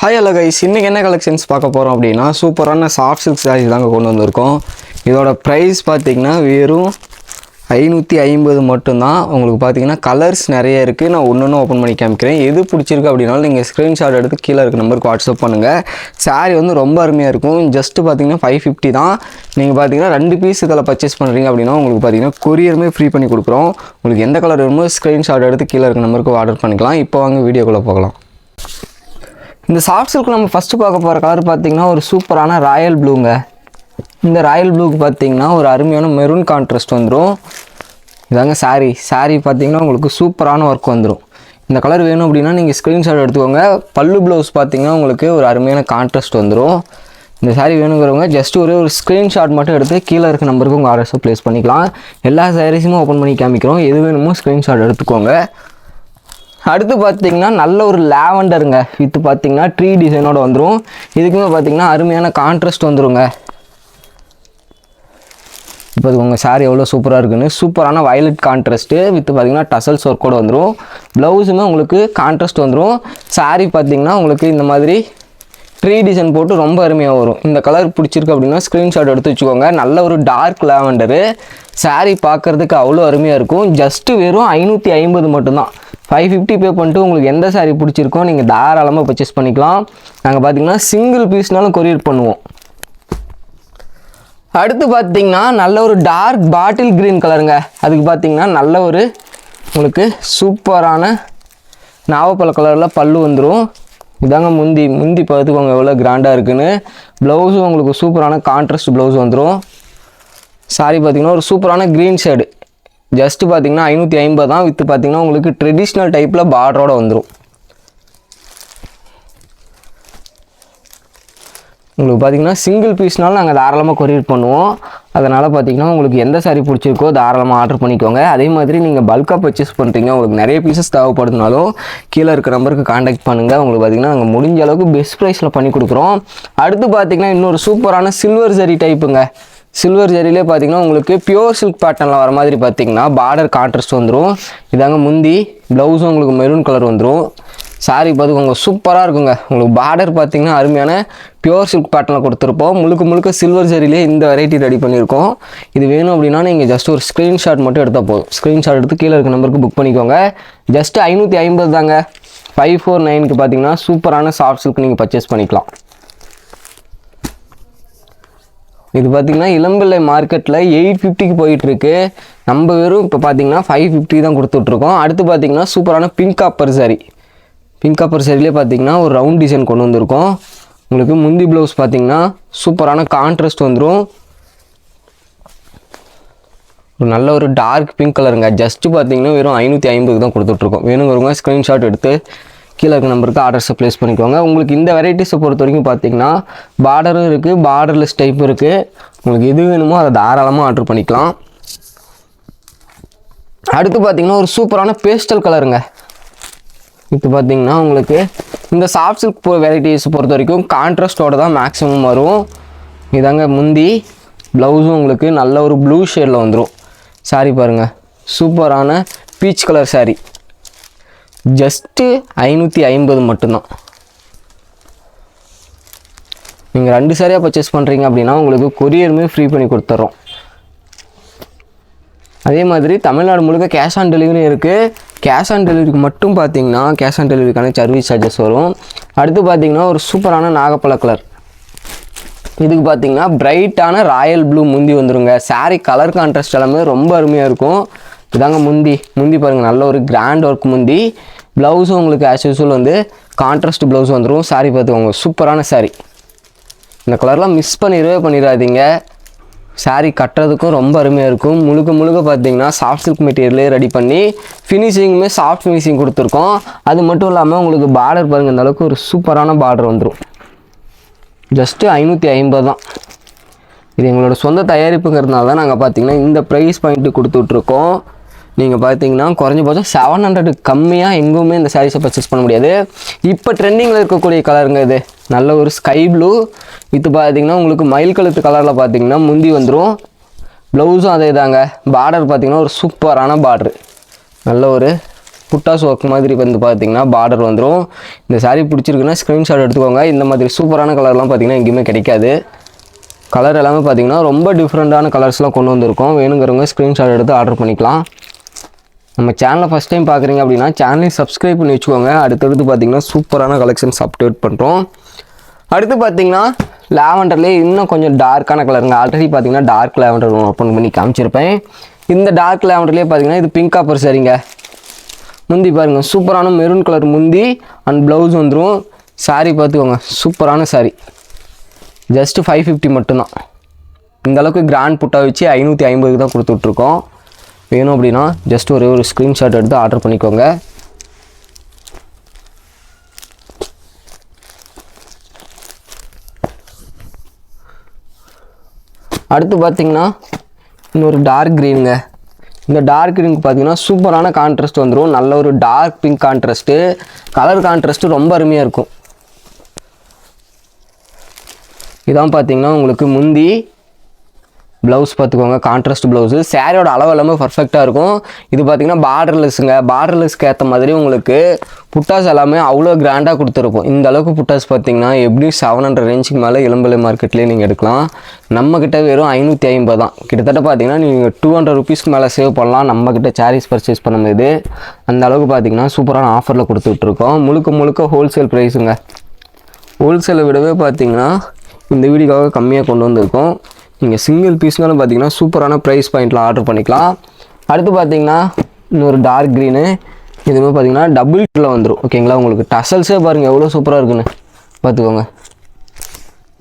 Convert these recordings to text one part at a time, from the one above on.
Hi hello guys இன்றைக்கி என்ன collections பார்க்க போகிறோம் அப்படின்னா சூப்பரான சாஃப்ட் சில்க் சாரீஸ் தாங்க கொண்டு வந்திருக்கோம். இதோட ப்ரைஸ் பார்த்தீங்கன்னா வெறும் ஐநூற்றி ஐம்பது மட்டும்தான். உங்களுக்கு பார்த்தீங்கன்னா கலர்ஸ் நிறைய இருக்குது நான் ஒன்று ஒன்று ஓப்பன் பண்ணி காமிக்கிறேன். எது பிடிச்சிருக்கு அப்படின்னாலும் நீங்கள் ஸ்க்ரீன்ஷாட் எடுத்து கீழே இருக்க நம்பருக்கு வாட்ஸ்அப் பண்ணுங்கள் சாரீ வந்து ரொம்ப அருமையாக இருக்கும். ஜஸ்ட்டு பார்த்தீங்கன்னா ஃபைவ் ஃபிஃப்டி தான். நீங்கள் பார்த்தீங்கன்னா ரெண்டு பீஸ் இதில் பர்ச்சேஸ் பண்ணுறீங்க அப்படின்னா உங்களுக்கு பார்த்தீங்கன்னா கொரியருமே ஃப்ரீ பண்ணி கொடுக்குறோம். உங்களுக்கு எந்த கலர் வேணுமோ ஸ்க்ரீன்ஷாட் எடுத்து கீழே இருக்க நம்பருக்கு ஆர்டர் பண்ணிக்கலாம். இப்போ வாங்க வீடியோக்குள்ளே போகலாம். இந்த சாஃப்ட் சில்க் நம்ம ஃபஸ்ட்டு பார்க்க போகிற கலர் பார்த்தீங்கன்னா ஒரு சூப்பரான ராயல் ப்ளூங்க இந்த ராயல் ப்ளூக்கு பார்த்தீங்கன்னா ஒரு அருமையான மெரூன் கான்ட்ராஸ்ட் வந்துடும் இதாங்க சாரீ சாரீ பார்த்தீங்கன்னா உங்களுக்கு சூப்பரான ஒர்க் வந்துடும் இந்த கலர் வேணும் அப்படின்னா நீங்கள் ஸ்க்ரீன்ஷாட் எடுத்துக்கோங்க. பல்லு ப்ளவுஸ் பார்த்தீங்கன்னா உங்களுக்கு ஒரு அருமையான கான்ட்ராஸ்ட் வந்துடும் இந்த சாரீ வேணுங்கிறவங்க ஜஸ்ட் ஒரே ஒரு ஸ்க்ரீன்ஷாட் மட்டும் எடுத்து கீழே இருக்க நம்பருக்கு உங்கள் ஆர்டர்ஸை ப்ளேஸ் பண்ணிக்கலாம். எல்லா சாரீஸுமே ஓப்பன் பண்ணி காமிக்கிறோம். எது வேணுமோ ஸ்க்ரீன்ஷாட் எடுத்துக்கோங்க. அடுத்து பார்த்தீங்கன்னா நல்ல ஒரு லாவெண்டருங்க. வித்து பார்த்தீங்கன்னா ட்ரீ டிசைனோட வந்துடும் இதுக்குமே பார்த்தீங்கன்னா அருமையான கான்ட்ராஸ்ட் வந்துருங்க. இப்போ அது உங்கள் saree எவ்வளோ சூப்பராக இருக்குன்னு. சூப்பரான வயலட் கான்ட்ராஸ்ட்டு வித்து பார்த்தீங்கன்னா டசல்ஸ் ஒர்க்கோட வந்துடும் ப்ளவுஸுமே உங்களுக்கு கான்ட்ராஸ்ட் வந்துடும் saree பார்த்தீங்கன்னா உங்களுக்கு இந்த மாதிரி ட்ரீ டிசைன் போட்டு ரொம்ப அருமையாக வரும். இந்த கலர் பிடிச்சிருக்கு அப்படின்னா ஸ்க்ரீன்ஷாட் எடுத்து வச்சுக்கோங்க. நல்ல ஒரு டார்க் லாவெண்டரு saree பார்க்குறதுக்கு அவ்வளோ அருமையாக இருக்கும். ஜஸ்ட்டு வெறும் ஐநூற்றி ஐம்பது மட்டும்தான். ஃபைவ் ஃபிஃப்டி பே பண்ணிட்டு உங்களுக்கு எந்த சாரீ பிடிச்சிருக்கோ நீங்கள் தாராளமாக பர்ச்சேஸ் பண்ணிக்கலாம். நாங்கள் பார்த்தீங்கன்னா சிங்கிள் பீஸ்னாலும் கொரியர் பண்ணுவோம். அடுத்து பார்த்தீங்கன்னா நல்ல ஒரு டார்க் பாட்டில் க்ரீன் கலருங்க அதுக்கு பார்த்தீங்கன்னா நல்ல ஒரு உங்களுக்கு சூப்பரான நாவப்பழ கலரில் பல்லு வந்துடும் இதாங்க முந்தி முந்தி பார்த்துக்கோங்க எவ்வளோ கிராண்டாக இருக்குன்னு. ப்ளவுஸும் உங்களுக்கு சூப்பரான கான்ட்ராஸ்ட் ப்ளவுஸ் வந்துடும் சாரி பார்த்தீங்கன்னா ஒரு சூப்பரான க்ரீன் ஷேடு ஜஸ்ட்டு பார்த்தீங்கன்னா ஐநூற்றி ஐம்பது தான் வித்து பார்த்தீங்கன்னா உங்களுக்கு ட்ரெடிஷ்னல் டைப்பில் பார்டரோட வந்துடும் உங்களுக்கு பார்த்தீங்கன்னா சிங்கிள் பீஸ்னாலும் நாங்கள் தாராளமாக கொரியர் பண்ணுவோம். அதனால் பார்த்தீங்கன்னா உங்களுக்கு எந்த சாரி பிடிச்சிருக்கோ தாராளமாக ஆர்டர் பண்ணிக்கோங்க. அதே மாதிரி நீங்கள் பல்காக பர்ச்சேஸ் பண்ணுறீங்க உங்களுக்கு நிறைய பீசஸ் தேவைப்படுதுனாலும் கீழே இருக்க நம்பருக்கு காண்டாக்ட் பண்ணுங்கள் உங்களுக்கு பார்த்திங்கன்னா நாங்கள் முடிஞ்ச அளவுக்கு பெஸ்ட் ப்ரைஸில் பண்ணி கொடுக்குறோம். அடுத்து பார்த்தீங்கன்னா இன்னொரு சூப்பரான சில்வர் ஜரி டைப்புங்க சில்வர் ஜரிலே பார்த்தீங்கன்னா உங்களுக்கு பியூர் சில்க் பேட்டர்னில் வர மாதிரி பார்த்தீங்கன்னா பார்டர் கான்ட்ராஸ்ட் வந்துடும் இதாங்க முந்தி ப்ளவுஸும் உங்களுக்கு மெரூன் கலர் வந்துடும் சாரி பார்த்துக்கோங்க சூப்பராக இருக்குங்க. உங்களுக்கு பார்டர் பார்த்தீங்கன்னா அருமையான பியூர் சில்க் பேட்டர்னில் கொடுத்துருப்போம். முழுக்க முழுக்க சில்வர் ஜரிலே இந்த வெரைட்டி ரெடி பண்ணியிருக்கோம். இது வேணும் அப்படின்னா நீங்கள் ஜஸ்ட் ஒரு ஸ்க்ரீன்ஷாட் மட்டும் எடுத்தால் போதும். ஸ்க்ரீன்ஷாட் எடுத்து கீழே இருக்க நம்பருக்கு புக் பண்ணிக்கோங்க. ஜஸ்ட்டு ஐநூற்றி ஐம்பது தாங்க. ஃபைவ் ஃபோர் நைனுக்கு பார்த்தீங்கன்னா சூப்பரான சாஃப்ட் சில்க் நீங்கள் பர்ச்சேஸ் பண்ணிக்கலாம். இது பார்த்தீங்கன்னா இளம்பிள்ளை மார்க்கெட்டில் எயிட் ஃபிஃப்டிக்கு போயிட்டுருக்கு. நம்ம வெறும் இப்போ பார்த்திங்கன்னா ஃபைவ் ஃபிஃப்டி தான் கொடுத்துட்ருக்கோம். அடுத்து பார்த்தீங்கன்னா சூப்பரான pink copper sari pink copper சாரிலே பார்த்தீங்கன்னா ஒரு ரவுண்ட் டிசைன் கொண்டு வந்திருக்கோம். உங்களுக்கு முந்தி ப்ளவுஸ் பார்த்தீங்கன்னா சூப்பரான கான்ட்ராஸ்ட் வந்துடும் ஒரு நல்ல ஒரு டார்க் பிங்க் கலருங்க ஜஸ்ட்டு பார்த்தீங்கன்னா வெறும் ஐநூற்றி ஐம்பதுக்கு தான் கொடுத்துட்ருக்கோம். வேணுங்கிறவங்க ஸ்க்ரீன்ஷாட் எடுத்து கீழே இருக்க நம்பருக்கு ஆர்டர்ஸை ப்ளேஸ் பண்ணிக்கோங்க. உங்களுக்கு இந்த வெரைட்டிஸை பொறுத்த வரைக்கும் பார்த்தீங்கன்னா பார்டரும் இருக்குது பார்டர்லெஸ் டைப் இருக்குது உங்களுக்கு எது வேணுமோ அதை தாராளமாக ஆர்டர் பண்ணிக்கலாம். அடுத்து பார்த்தீங்கன்னா ஒரு சூப்பரான பேஸ்டல் கலருங்க இப்போ பார்த்தீங்கன்னா உங்களுக்கு இந்த சாஃப்ட் சில்க் வெரைட்டிஸ் பொறுத்த வரைக்கும் கான்ட்ராஸ்டோடு தான் மேக்ஸிமம் வரும். இதாங்க முந்தி. ப்ளவுஸும் உங்களுக்கு நல்ல ஒரு ப்ளூ ஷேடில் வந்துடும் சாரி பாருங்கள் சூப்பரான பீச் கலர் சாரீ ஜஸ்ட்டு ஐநூற்றி ஐம்பது மட்டும்தான். நீங்கள் ரெண்டு சாரியாக பர்ச்சேஸ் பண்ணுறீங்க அப்படின்னா உங்களுக்கு கொரியருமே ஃப்ரீ பண்ணி கொடுத்துட்றோம் அதே மாதிரி தமிழ்நாடு முழுக்க கேஷ் ஆன் டெலிவரி இருக்குது கேஷ் ஆன் டெலிவரிக்கு மட்டும் பார்த்தீங்கன்னா கேஷ் ஆன் டெலிவரிக்கான சர்வீஸ் சார்ஜஸ் வரும். அடுத்து பார்த்தீங்கன்னா ஒரு சூப்பரான நாகப்பழ கலர் இதுக்கு பார்த்தீங்கன்னா பிரைட்டான ராயல் ப்ளூ முந்தி வந்துருங்க. சாரீ கலர் கான்ட்ராஸ்ட் எல்லாமே ரொம்ப அருமையாக இருக்கும். இதாங்க முந்தி. முந்தி பாருங்கள் நல்ல ஒரு கிராண்ட் ஒர்க் முந்தி. ப்ளவுஸும் உங்களுக்கு ஆஸ் யூஸ்வல் வந்து கான்ட்ராஸ்ட் ப்ளவுஸ் வந்துடும் சாரி பார்த்துக்கோங்க. சூப்பரான சாரி இந்த கலர்லாம் மிஸ் பண்ணிடவே பண்ணிடாதீங்க. Saree கட்டுறதுக்கும் ரொம்ப அருமையாக இருக்கும். முழுக்க முழுக்க பார்த்தீங்கன்னா சாஃப்ட் சில்க் மெட்டீரியலே ரெடி பண்ணி ஃபினிஷிங்குமே சாஃப்ட் ஃபினிஷிங் கொடுத்துருக்கோம். அது மட்டும் இல்லாமல் உங்களுக்கு பார்டர் பாருங்கள் இந்த அளவுக்கு ஒரு சூப்பரான பார்டர் வந்துடும் ஜஸ்ட்டு ஐநூற்றி ஐம்பது தான். இது எங்களோட சொந்த தயாரிப்புங்கிறதுனால தான் நாங்கள் பார்த்தீங்கன்னா இந்த ப்ரைஸ் பாயிண்ட்டு கொடுத்துட்ருக்கோம். நீங்கள் பார்த்தீங்கன்னா குறைஞ்சபட்சம் செவன் ஹண்ட்ரடுக்கு கம்மியாக எங்குமே இந்த சாரீஸை பர்ச்சேஸ் பண்ண முடியாது. இப்போ ட்ரெண்டிங்கில் இருக்கக்கூடிய கலருங்க இது? நல்ல ஒரு ஸ்கை ப்ளூ இது பார்த்தீங்கன்னா உங்களுக்கு மயில் கழுத்து கலரில் பார்த்தீங்கன்னா முந்தி வந்துடும் ப்ளவுஸும் அதே தாங்க பார்டர் பார்த்தீங்கன்னா ஒரு சூப்பரான பார்டரு நல்ல ஒரு புட்டாஸ் ஒர்க் மாதிரி வந்து பார்த்தீங்கன்னா பார்டர் வந்துடும் இந்த சாரீ பிடிச்சிருக்குன்னா ஸ்க்ரீன்ஷாட் எடுத்துக்கோங்க. இந்த மாதிரி சூப்பரான கலர்லாம் பார்த்தீங்கன்னா எங்கேயுமே கிடைக்காது. கலர் எல்லாமே பார்த்தீங்கன்னா ரொம்ப டிஃப்ரெண்ட்டான கலர்ஸ்லாம் கொண்டு வந்திருக்கோம். வேணுங்கிறவங்க ஸ்க்ரீன்ஷாட் எடுத்து ஆர்டர் பண்ணிக்கலாம். நம்ம சேனலை ஃபஸ்ட் டைம் பார்க்குறீங்க அப்படின்னா சேனலையும் சப்ஸ்கிரைப் பண்ணி வச்சுக்கோங்க. அடுத்தடுத்து பார்த்தீங்கன்னா சூப்பரான கலெக்ஷன்ஸ் அப்டேட் பண்ணுறோம் அடுத்து பார்த்தீங்கன்னா லாவெண்டர்லேயே இன்னும் கொஞ்சம் டார்க்கான கலருங்க ஆல்ரெடி பார்த்தீங்கன்னா டார்க் லாவெண்டர் ஓப்பன் பண்ணி காமிச்சிருப்பேன். இந்த டார்க் லாவெண்டர்லேயே பார்த்தீங்கன்னா இது பிங்க் காப்பர் சரிங்க. முந்தி பாருங்க சூப்பரான மெரூன் கலர் முந்தி அண்ட் ப்ளவுஸ் வந்துடும் சாரீ பார்த்துக்கோங்க சூப்பரான saree. ஜஸ்ட் ஃபைவ் ஃபிஃப்டி மட்டும்தான். இந்தளவுக்கு கிராண்ட் புட்டா வச்சு ஐநூற்றி ஐம்பதுக்கு தான் கொடுத்துட்ருக்கோம் வேணும் அப்படின்னா ஜஸ்ட் ஒரே ஒரு ஸ்க்ரீன்ஷாட் எடுத்து ஆர்டர் பண்ணிக்கோங்க. அடுத்து பார்த்தீங்கன்னா இன்னொரு டார்க் க்ரீனுங்க இந்த டார்க் க்ரீனுக்கு பார்த்தீங்கன்னா சூப்பரான கான்ட்ராஸ்ட் வந்துடும் நல்ல ஒரு dark pink contrast colour contrast ரொம்ப அருமையாக இருக்கும். இதான் பார்த்தீங்கன்னா உங்களுக்கு முந்தி ப்ளவுஸ் பார்த்துக்கோங்க. கான்ட்ராஸ்ட் ப்ளவுஸு சேரீயோட அளவு எல்லாமே பர்ஃபெக்டாக இருக்கும். இது பார்த்திங்கன்னா பார்டர்லெஸ்ஸுங்க பார்டர்லெஸ்க்கு ஏற்ற மாதிரி உங்களுக்கு புட்டாஸ் எல்லாமே அவ்வளோ கிராண்டாக கொடுத்துருக்கும். இந்த அளவுக்கு புட்டாஸ் பார்த்தீங்கன்னா எப்படியும் செவன் ஹண்ட்ரட் ரேஞ்சுக்கு மேலே இளம்பலை மார்க்கெட்லேயே நீங்கள் எடுக்கலாம். நம்மக்கிட்ட வெறும் ஐநூற்றி ஐம்பது தான். கிட்டத்தட்ட பார்த்தீங்கன்னா நீங்கள் டூ ஹண்ட்ரட் ருபீஸ்க்கு மேலே சேவ் பண்ணலாம். நம்மக்கிட்ட சாரீஸ் பர்ச்சேஸ் பண்ணும்போது அந்த அளவுக்கு பார்த்தீங்கன்னா சூப்பரான ஆஃபரில் கொடுத்துட்ருக்கோம். முழுக்க முழுக்க ஹோல்சேல் ப்ரைஸுங்க ஹோல்சேலை விடவே பார்த்தீங்கன்னா இந்த வீடியோக்காக கம்மியாக கொண்டு வந்திருக்கோம். நீங்கள் சிங்கிள் பீஸ்னாலும் பார்த்தீங்கன்னா சூப்பரான ப்ரைஸ் பாயிண்டில் ஆர்டர் பண்ணிக்கலாம். அடுத்து பார்த்தீங்கன்னா இன்னொரு டார்க் க்ரீனு இதுவுமே பார்த்தீங்கன்னா டபுள் கலரில் வந்துடும் ஓகேங்களா உங்களுக்கு டசல்ஸே பாருங்கள் எவ்வளோ சூப்பராக இருக்குன்னு. பார்த்துக்கோங்க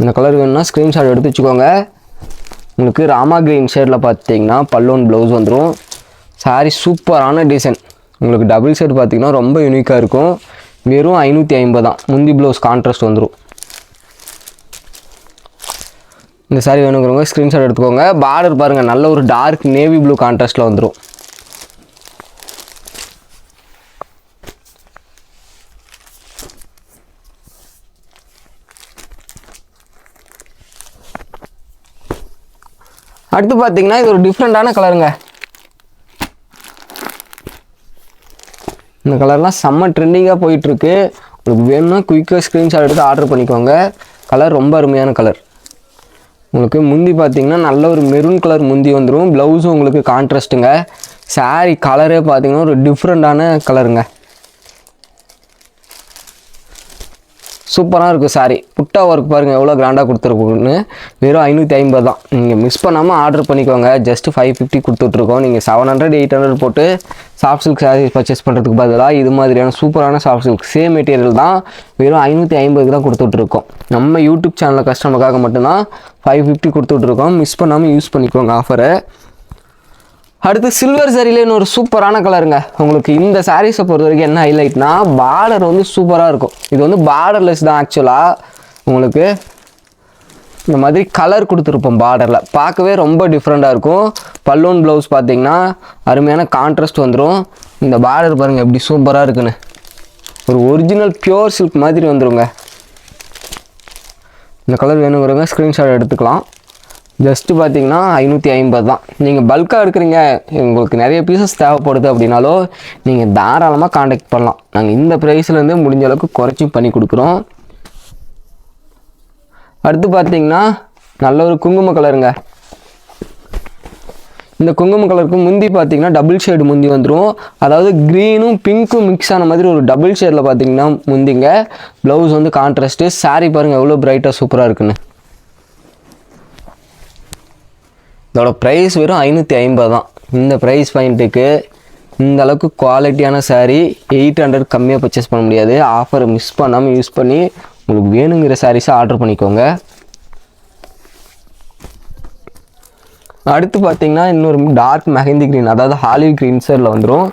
இந்த கலர் வேணும்னா ஸ்க்ரீன்ஷாட் எடுத்து வச்சுக்கோங்க. உங்களுக்கு ராமா க்ரீன் ஷேடில் பார்த்தீங்கன்னா பல்லோன் ப்ளவுஸ் வந்துடும் சாரீ சூப்பரான டிசைன் உங்களுக்கு டபுள் ஷேட் பார்த்தீங்கன்னா ரொம்ப யூனிக்காக இருக்கும். வெறும் ஐநூற்றி ஐம்பது தான். முந்தி ப்ளவுஸ் கான்ட்ராஸ்ட் வந்துடும் இந்த சாரி வேணுங்கிறவங்க ஸ்க்ரீன்ஷாட் எடுத்துக்கோங்க. பார்டர் பாருங்கள் நல்ல ஒரு டார்க் நேவி ப்ளூ கான்ட்ராஸ்ட்டில் வந்துடும் அடுத்து பார்த்தீங்கன்னா இது ஒரு டிஃப்ரெண்ட்டான கலருங்க இந்த கலர்லாம் செம்ம ட்ரெண்டிங்காக போயிட்டுருக்கு உங்களுக்கு வேணும்னா குயிக்காக ஸ்க்ரீன்ஷாட் எடுத்து ஆர்டர் பண்ணிக்கோங்க. கலர் ரொம்ப அருமையான கலர் உங்களுக்கு முந்தி பார்த்தீங்கன்னா நல்ல ஒரு மெரூன் கலர் முந்தி வந்துடும் ப்ளவுஸும் உங்களுக்கு கான்ட்ராஸ்ட்டுங்க சாரீ கலரே பார்த்தீங்கன்னா ஒரு டிஃப்ரெண்ட்டான கலருங்க சூப்பராக இருக்கும் சாரி புட்டா ஒர்க் பாருங்கள் எவ்வளோ கிராண்டாக கொடுத்துருக்குன்னு. வெறும் ஐநூற்றி ஐம்பது தான். நீங்கள் மிஸ் பண்ணாமல் ஆர்டர் பண்ணிக்கோங்க. ஜஸ்ட் ஃபைவ் ஃபிஃப்டி கொடுத்துட்ருக்கோம். நீங்கள் செவன் ஹண்ட்ரட் எயிட் ஹண்ட்ரட் போட்டு சாஃப்ட் சில்க் சாரீஸ் பர்ச்சேஸ் பண்ணுறதுக்கு பதிலாக இது மாதிரியான சூப்பரான சாஃப்ட் சில்க் சேம் மெட்டீரியல் தான் வெறும் ஐநூற்றி ஐம்பதுக்கு தான் கொடுத்துட்ருக்கோம். நம்ம யூடியூப் சேனலில் கஸ்டமருக்காக மட்டும்தான் ஃபைவ் ஃபிஃப்டி கொடுத்துட்ருக்கோம். மிஸ் பண்ணாமல் யூஸ் பண்ணிக்கோங்க ஆஃபரை அடுத்து சில்வர் சரியில் ஒரு சூப்பரான கலருங்க உங்களுக்கு இந்த சாரீஸை பொறுத்த வரைக்கும் என்ன ஹைலைட்னா பார்டர் வந்து சூப்பராக இருக்கும். இது வந்து பார்டர்லெஸ் தான் ஆக்சுவலாக உங்களுக்கு இந்த மாதிரி கலர் கொடுத்துருப்போம் பார்டரில் பார்க்கவே ரொம்ப டிஃப்ரெண்ட்டாக இருக்கும். பல்லூன் ப்ளவுஸ் பார்த்தீங்கன்னா அருமையான கான்ட்ராஸ்ட் வந்துடும் இந்த பார்டர் பாருங்கள் எப்படி சூப்பராக இருக்குன்னு. ஒரு ஒரிஜினல் பியூர் சில்க் மாதிரி வந்துருங்க. இந்த கலர் வேணுங்கிறவங்க ஸ்க்ரீன்ஷாட் எடுத்துக்கலாம். ஜஸ்ட்டு பார்த்தீங்கன்னா ஐநூற்றி ஐம்பது தான். நீங்கள் பல்காக இருக்கிறீங்க உங்களுக்கு நிறைய பீசஸ் தேவைப்படுது அப்படின்னாலோ நீங்கள் தாராளமாக காண்டாக்ட் பண்ணலாம். நாங்கள் இந்த ப்ரைஸ்லேருந்து முடிஞ்ச அளவுக்கு குறைச்சி பண்ணி கொடுக்குறோம். அடுத்து பார்த்தீங்கன்னா நல்ல ஒரு குங்கும கலருங்க. இந்த குங்கும கலருக்கு முந்தி பார்த்தீங்கன்னா டபுள் ஷேடு முந்தி வந்துடும் அதாவது க்ரீனும் பிங்க்கும் மிக்ஸ் ஆன மாதிரி ஒரு டபுள் ஷேடில் பார்த்தீங்கன்னா முந்திங்க. ப்ளவுஸ் வந்து கான்ட்ராஸ்ட்டு saree பாருங்கள் எவ்வளோ பிரைட்டாக சூப்பராக இருக்குன்னு. இதோட ப்ரைஸ் வெறும் ஐநூற்றி ஐம்பது தான். இந்த ப்ரைஸ் பாயிண்ட்டுக்கு இந்த அளவுக்கு குவாலிட்டியான சாரீ எயிட் ஹண்ட்ரட் கம்மியாக பர்ச்சேஸ் பண்ண முடியாது. ஆஃபரை மிஸ் பண்ணாமல் யூஸ் பண்ணி உங்களுக்கு வேணுங்கிற சாரீஸை ஆர்டர் பண்ணிக்கோங்க. அடுத்து பார்த்தீங்கன்னா இன்னொரு டார்க் மெஹந்தி க்ரீன் அதாவது ஹாலிவ் க்ரீன் சைடில் வந்துடும்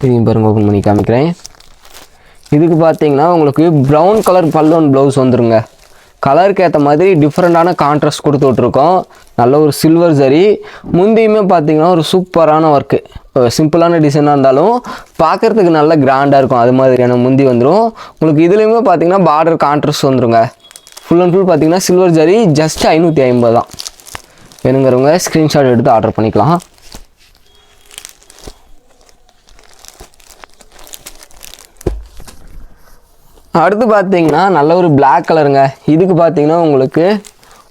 திரும்பி பாருங்க ஓப்பன் பண்ணி காமிக்கிறேன். இதுக்கு பார்த்தீங்கன்னா உங்களுக்கு ப்ரௌன் கலர் பல்லோன் ப்ளவுஸ் வந்துருங்க. கலருக்கு ஏற்ற மாதிரி டிஃப்ரெண்ட்டான கான்ட்ராஸ்ட் கொடுத்து விட்ருக்கோம் நல்ல ஒரு சில்வர் சரி. முந்தியுமே பார்த்தீங்கன்னா ஒரு சூப்பரான ஒர்க்கு சிம்பிளான டிசைனாக இருந்தாலும் பார்க்குறதுக்கு நல்ல கிராண்டாக இருக்கும். அது மாதிரியான முந்தி வந்துடும் உங்களுக்கு இதுலேயுமே பார்த்தீங்கன்னா பார்டர் கான்ட்ரஸ்ட் வந்துருங்க. ஃபுல் அண்ட் ஃபுல் பார்த்தீங்கன்னா சில்வர் ஜரி ஜஸ்ட் ஐநூற்றி ஐம்பது தான். வேணுங்கிறவங்க ஸ்க்ரீன்ஷாட் எடுத்து ஆர்டர் பண்ணிக்கலாம். அடுத்து பார்த்தீங்கன்னா நல்ல ஒரு பிளாக் கலருங்க இதுக்கு பார்த்தீங்கன்னா உங்களுக்கு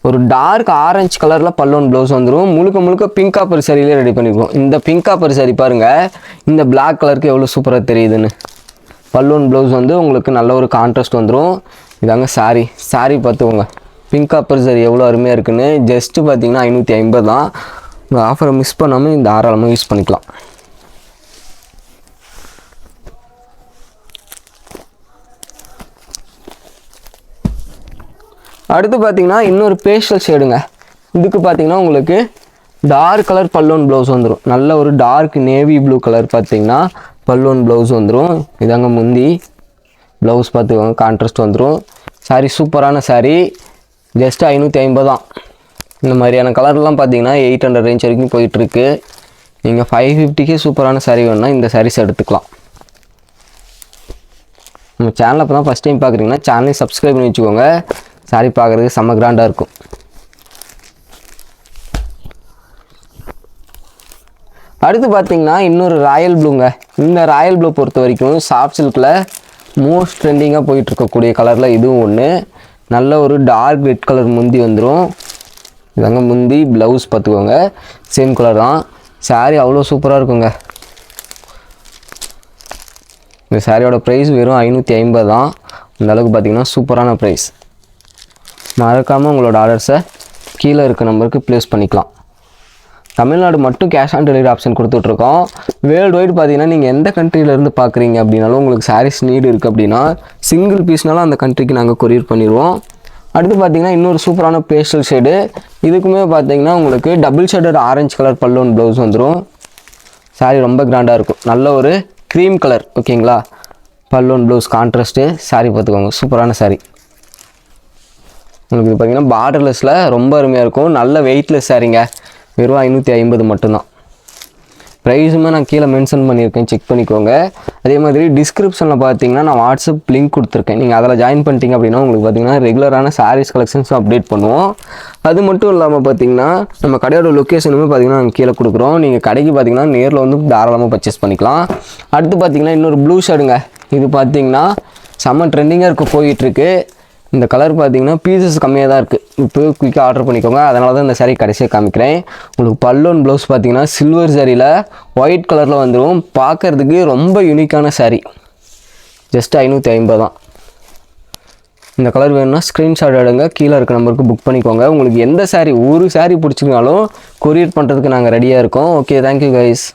ஒரு டார்க் ஆரஞ்சு கலரில் பல்லோன் ப்ளவுஸ் வந்துடும் முழுக்க முழுக்க பிங்க் ஆப்பர் சரியிலே ரெடி பண்ணியிருக்கோம் இந்த பிங்க் ஆப்பர் சரி பாருங்கள் இந்த பிளாக் கலருக்கு எவ்வளோ சூப்பராக தெரியுதுன்னு. பல்லூன் ப்ளவுஸ் வந்து உங்களுக்கு நல்ல ஒரு கான்ட்ராஸ்ட் வந்துடும் இதாங்க saree. சாரீ பார்த்துக்கோங்க. பிங்க் ஆப்பர் சரி எவ்வளோ அருமையாக இருக்குன்னு. ஜஸ்ட்டு பார்த்தீங்கன்னா ஐநூற்றி ஐம்பது தான். இந்த ஆஃபரை மிஸ் பண்ணாமல் இந்த தாராளமாக யூஸ் பண்ணிக்கலாம். அடுத்து பார்த்தீங்கன்னா இன்னொரு பேஸ்டல் ஷேடுங்க இதுக்கு பார்த்தீங்கன்னா உங்களுக்கு டார்க் கலர் பல்லோன் ப்ளவுஸ் வந்துடும் நல்ல ஒரு டார்க் நேவி ப்ளூ கலர் பார்த்தீங்கன்னா பல்லோன் ப்ளவுஸ் வந்துடும் இதாங்க முந்தி ப்ளவுஸ் பார்த்துக்கோங்க கான்ட்ராஸ்ட் வந்துடும் சாரீ சூப்பரான சாரீ ஜஸ்ட் ஐநூற்றி ஐம்பது தான். இந்த மாதிரியான கலர்லாம் பார்த்தீங்கன்னா எயிட் ஹண்ட்ரட் ரேஞ்ச் வரைக்கும் போயிட்டுருக்கு. நீங்கள் ஃபைவ் ஃபிஃப்டிக்கே சூப்பரான சாரீ வேணும்னா இந்த சாரீஸ் எடுத்துக்கலாம். நம்ம சேனலை இப்போ தான் ஃபஸ்ட் டைம் பார்க்குறீங்கன்னா சேனலையும் சப்ஸ்கிரைப் பண்ணி வச்சுக்கோங்க. சாரி பார்க்குறதுக்கு செம்ம கிராண்டாக இருக்கும். அடுத்து பார்த்தீங்கன்னா இன்னொரு ராயல் ப்ளூங்க. இந்த ராயல் ப்ளூ பொறுத்த வரைக்கும் சாஃப்ட் சில்கில் மோஸ்ட் ட்ரெண்டிங்காக போயிட்டு இருக்கக்கூடிய கலரில் இதுவும் ஒன்று நல்ல ஒரு டார்க் ரெட் கலர் முந்தி வந்துடும் இதாங்க முந்தி ப்ளவுஸ் பார்த்துக்கோங்க. சேம் கலர் தான். saree அவ்வளோ சூப்பராக இருக்குங்க. இந்த சாரியோட ப்ரைஸ் வெறும் ஐநூற்றி ஐம்பது தான். அந்த அளவுக்கு சூப்பரான ப்ரைஸ் மறக்காமல் உங்களோட ஆர்டர்ஸை கீழே இருக்க நம்பருக்கு ப்ளேஸ் பண்ணிக்கலாம். தமிழ்நாடு மட்டும் கேஷ் ஆன் டெலிவரி ஆப்ஷன் கொடுத்துட்ருக்கோம். வேர்ல்டு வைடு பார்த்தீங்கன்னா நீங்கள் எந்த கண்ட்ரியிலேருந்து பார்க்குறீங்க அப்படின்னாலும் உங்களுக்கு சாரீஸ் நீடு இருக்குது அப்படின்னா சிங்கிள் பீஸ்னாலும் அந்த கண்ட்ரிக்கு நாங்கள் கொரியர் பண்ணிடுவோம். அடுத்து பார்த்தீங்கன்னா இன்னொரு சூப்பரான பேஸ்டல் ஷேடு இதுக்குமே பார்த்தீங்கன்னா உங்களுக்கு double shaded orange colour balloon blouse வந்துடும் saree ரொம்ப கிராண்டாக இருக்கும். நல்ல ஒரு க்ரீம் கலர் ஓகேங்களா பல்லோன் ப்ளவுஸ் கான்ட்ராஸ்ட்டு saree பார்த்துக்கோங்க. சூப்பரான சாரீ உங்களுக்கு இது பார்த்தீங்கன்னா பார்டர்லெஸில் ரொம்ப அருமையாக இருக்கும். நல்ல வெயிட்லெஸ் சாரீங்க வெறும் ஐநூற்றி ஐம்பது மட்டும்தான். ப்ரைஸுமே நான் கீழே மென்ஷன் பண்ணியிருக்கேன். செக் பண்ணிக்கோங்க. அதே மாதிரி டிஸ்கிரிப்ஷனில் பார்த்தீங்கன்னா நான் வாட்ஸ்அப் லிங்க் கொடுத்துருக்கேன். நீங்கள் அதில் ஜாயின் பண்ணிட்டீங்க அப்படின்னா உங்களுக்கு பார்த்தீங்கன்னா ரெகுலரான சாரீஸ் கலெக்ஷன்ஸும் அப்டேட் பண்ணுவோம். அது மட்டும் இல்லாமல் பார்த்தீங்கன்னா நம்ம கடையோட லொக்கேஷனுமே பார்த்தீங்கன்னா நாங்கள் கீழே கொடுக்குறோம். நீங்கள் கடைக்கு பார்த்தீங்கன்னா நேரில் வந்து தாராளமாக பர்ச்சேஸ் பண்ணிக்கலாம். அடுத்து பார்த்தீங்கன்னா இன்னொரு ப்ளூ ஷர்டுங்க இது பார்த்தீங்கன்னா செம்ம ட்ரெண்டிங்காக இருக்க போயிட்டுருக்கு இந்த கலர் பார்த்தீங்கன்னா பீசஸ் கம்மியாக தான் இருக்குது இப்போ குயிக்காக ஆர்டர் பண்ணிக்கோங்க. அதனால தான் இந்த சாரீ கடைசியாக காமிக்கிறேன். உங்களுக்கு பல்லோன் ப்ளவுஸ் பார்த்தீங்கன்னா சில்வர் சாரியில் ஒயிட் கலரில் வந்துடும் பார்க்கறதுக்கு ரொம்ப யூனிக்கான சாரீ ஜஸ்ட் ஐநூற்றி ஐம்பது தான். இந்த கலர் வேணும்னா ஸ்க்ரீன்ஷாட் எடுங்க. கீழே இருக்க நம்பருக்கு புக் பண்ணிக்கோங்க. உங்களுக்கு எந்த சாரீ ஒரு சாரீ பிடிச்சிருந்தாலும் கொரியர் பண்ணுறதுக்கு நாங்கள் ரெடியாக இருக்கோம். Okay thank you guys